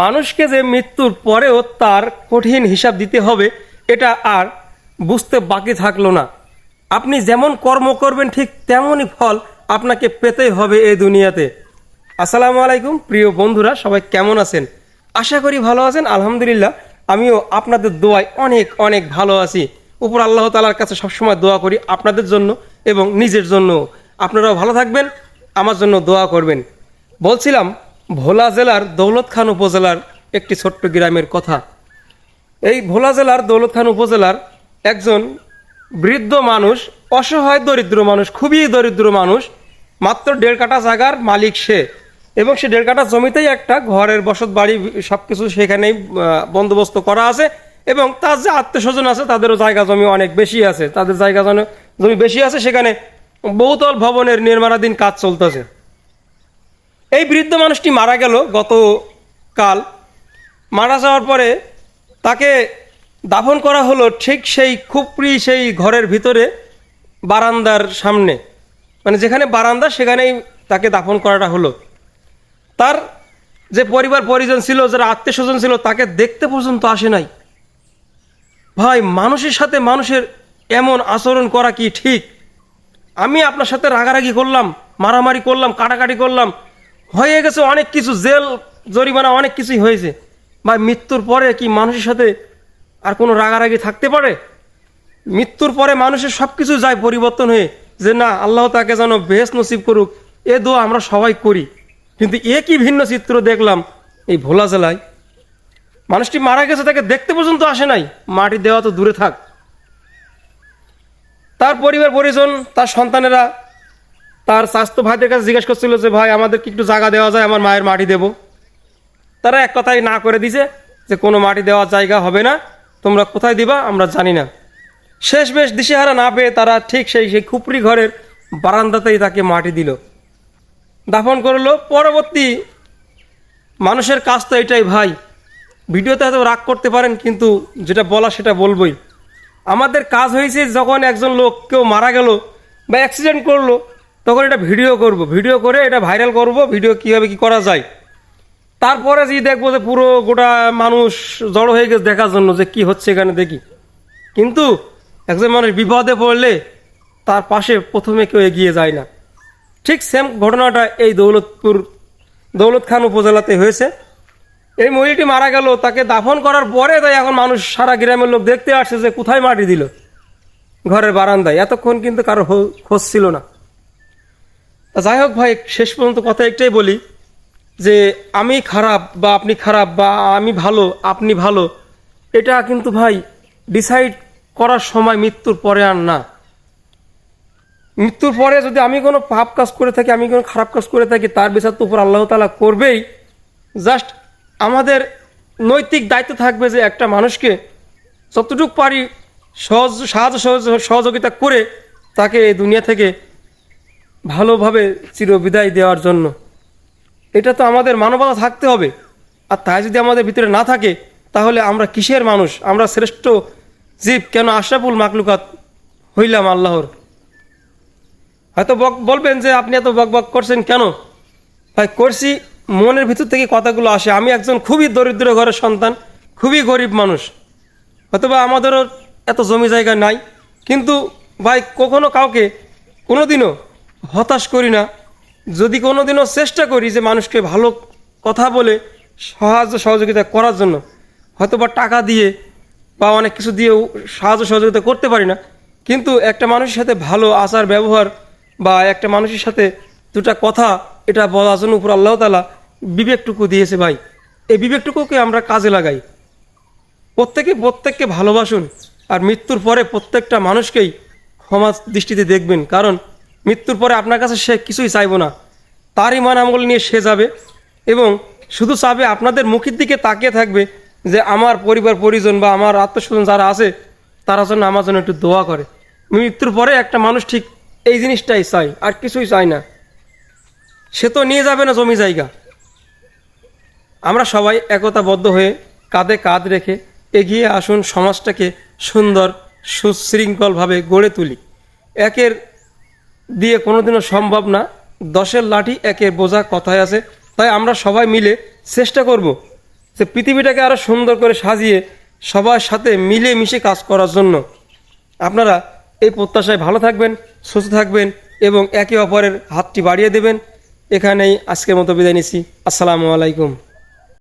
মানুষকে যে মৃত্যুর পরেও তার কঠিন হিসাব দিতে হবে, এটা আর বুঝতে বাকি থাকল না। আপনি যেমন কর্ম করবেন, ঠিক তেমনই ফল আপনাকে পেতেই হবে এই দুনিয়াতে। আসসালামু আলাইকুম, প্রিয় বন্ধুরা, সবাই কেমন আছেন? আশা করি ভালো আছেন, আলহামদুলিল্লাহ। আমিও আপনাদের দোয়ায় অনেক অনেক ভালো আছি। উপর আল্লাহ তালার কাছে সবসময় দোয়া করি আপনাদের জন্য এবং নিজের জন্য আপনারাও ভালো থাকবেন, আমার জন্য দোয়া করবেন। বলছিলাম ভোলা জেলার দৌলত খান উপজেলার একটি ছোট্ট গ্রামের কথা। এই ভোলা জেলার দৌলত খান উপজেলার একজন বৃদ্ধ মানুষ, অসহায় দরিদ্র মানুষ, খুবই দরিদ্র মানুষ, মাত্র দেড় কাটা জায়গার মালিক সে। এবং সে দেড় কাটা জমিতেই একটা ঘরের বসত বাড়ি সব কিছু সেখানেই বন্দোবস্ত করা আছে এবং তার যে আত্মীয় স্বজন আছে, তাদেরও জায়গা জমি অনেক বেশি আছে। তাদের জায়গা জমি বেশি আছে, সেখানে বহুতল ভবনের নির্মাণাধীন কাজ চলতেছে। এই বৃদ্ধ মানুষটি মারা গেল গতকাল। মারা যাওয়ার পরে তাকে দাফন করা হলো ঠিক সেই খুপড়ি সেই ঘরের ভিতরে, বারান্দার সামনে। মানে যেখানে বারান্দা, সেখানেই তাকে দাফন করাটা হলো। তার যে পরিবার পরিজন ছিল, যারা আত্মীয় স্বজন ছিল, তাকে দেখতে পর্যন্ত আসে নাই। ভাই, মানুষের সাথে মানুষের এমন আচরণ করা কি ঠিক? আমি আপনার সাথে রাগারাগি করলাম, মারামারি করলাম, কাটাকাটি করলাম হয়ে গেছে, অনেক কিছু, জেল, জরিমানা, অনেক কিছুই হয়েছে। ভাই, মৃত্যুর পরে কি মানুষের সাথে আর কোনো রাগারাগি থাকতে পারে? মৃত্যুর পরে মানুষের সব কিছু যায় পরিবর্তন হয়ে যে না, আল্লাহ তাকে যেন বেশ নসিব করুক, এ দোয়া আমরা সবাই করি। কিন্তু এ কি ভিন্ন চিত্র দেখলাম এই ভোলা জেলায়। মানুষটি মারা গেছে, তাকে দেখতে পর্যন্ত আসে নাই। মাটি দেওয়া তো দূরে থাক। তার পরিবার, পরিজন, তার সন্তানেরা তার স্বাস্থ্য ভাইদের কাছে জিজ্ঞেস করছিল যে, ভাই, আমাদের কি একটু জায়গা দেওয়া যায়? আমার মায়ের মাটি দেব। তারা এক কথাই না করে দিছে যে, কোনো মাটি দেওয়ার জায়গা হবে না। তোমরা কোথায় দিবা? আমরা জানি না। শেষ বেশ দিশেহারা না পেয়ে তারা ঠিক সেই সেই খুপড়ি ঘরের বারান্দাতেই তাকে মাটি দিল। দাফন করল। পরবর্তী মানুষের কাজ তো এটাই, ভাই, ভিডিওতে হয়তো রাগ করতে পারেন, কিন্তু যেটা বলা সেটা বলবোই। আমাদের কাজ হয়েছে যখন একজন লোক কেউ মারা গেল বা অ্যাক্সিডেন্ট করল তখন এটা ভিডিও করব। ভিডিও করে এটা ভাইরাল করব ভিডিও কীভাবে কি করা যায়। তারপরে যে দেখব যে পুরো গোটা মানুষ জড়ো হয়ে গেছে দেখার জন্য যে কি হচ্ছে এখানে দেখি। কিন্তু একজন মানুষ বিপদে পড়লে তার পাশে প্রথমে কেউ এগিয়ে যায় না। ঠিক সেম ঘটনাটা এই দৌলতপুর দৌলত খান উপজেলাতে হয়েছে। এই মহিলাটি মারা গেল, তাকে দাফন করার পরে তাই এখন মানুষ সারা গ্রামের লোক দেখতে আসছে যে কোথায় মাটি দিল। ঘরের বারান্দায়। এতক্ষণ কিন্তু কারও খোঁজ ছিল না। যাই হোক ভাই, শেষ পর্যন্ত কথা একটাই বলি যে আমি খারাপ বা আপনি খারাপ বা আমি ভালো, আপনি ভালো, এটা কিন্তু ভাই ডিসাইড করার সময় মৃত্যুর পরে আর না। মৃত্যুর পরে যদি আমি কোনো পাপ কাজ করে থাকি, আমি কোনো খারাপ কাজ করে থাকি, তার বিচার তো উপর আল্লাহ তালা করবেই। জাস্ট আমাদের নৈতিক দায়িত্ব থাকবে যে একটা মানুষকে যতটুকু পারি সহজ, সাহায্য সহযোগিতা করে তাকে এই দুনিয়া থেকে ভালোভাবে চিরবিদায় দেওয়ার জন্য। এটা তো আমাদের মানবতা থাকতে হবে। আর তাই যদি আমাদের ভিতরে না থাকে, তাহলে আমরা কিসের মানুষ? আমরা শ্রেষ্ঠ জীব কেন আশরাফুল মাকলুকাত হইলাম আল্লাহর? হয়তো বক- বলবেন যে আপনি এত বক বক করছেন কেন? ভাই, করছি, মনের ভিতর থেকে কথাগুলো আসে। আমি একজন খুবই দরিদ্র ঘরের সন্তান, খুবই গরিব মানুষ। হয়তোবা আমাদেরও এত জমি জায়গা নাই। কিন্তু ভাই, কখনো কাউকে, কোনোদিনও হতাশ করি না। যদি কোনোদিনও চেষ্টা করি যে মানুষকে ভালো কথা বলে সাহায্য সহযোগিতা করার জন্য, হয়তোবা টাকা দিয়ে বা অনেক কিছু দিয়েও সাহায্য সহযোগিতা করতে পারি না। কিন্তু একটা মানুষের সাথে ভালো আচার ব্যবহার বা একটা মানুষের সাথে দুটা কথা, এটা বলার জন্য উপর আল্লাহ তালা বিবেকটুকু দিয়েছে ভাই। এই বিবেকটুকুকে আমরা কাজে লাগাই। প্রত্যেকে প্রত্যেককে ভালোবাসুন আর মৃত্যুর পরে প্রত্যেকটা মানুষকেই ক্ষমা দৃষ্টিতে দেখবেন। কারণ মৃত্যুর পরে আপনার কাছে সে কিছুই চাইব না। তারই মান আমল নিয়ে সে যাবে এবং শুধু চাবে আপনাদের মুখের দিকে তাকিয়ে থাকবে যে আমার পরিবার, পরিজন বা আমার আত্মস্বজন যারা আছে, তারা যেন আমার জন্য একটু দোয়া করে। মৃত্যুর পরে একটা মানুষ ঠিক এই জিনিসটাই চাই আর কিছুই চাই না। সে তো নিয়ে যাবে না জমি জায়গা। আমরা সবাই একতাবদ্ধ হয়ে কাঁধে কাঁধ রেখে এগিয়ে আসুন সমাজটাকে সুন্দর, সুশৃঙ্খলভাবে গড়ে তুলি। একের দিয়ে কোনোদিনও সম্ভব না। দশের লাঠি একে বোঝা কথায় আছে। তাই আমরা সবাই মিলে চেষ্টা করব যে পৃথিবীটাকে আরও সুন্দর করে সাজিয়ে সবার সাথে মিলে মিশে কাজ করার জন্য। আপনারা এই প্রত্যাশায় ভালো থাকবেন, সুস্থ থাকবেন এবং একে অপরের হাতটি বাড়িয়ে দেবেন। এখানেই আজকের মতো বিদায় নিচ্ছি। আসসালামু আলাইকুম।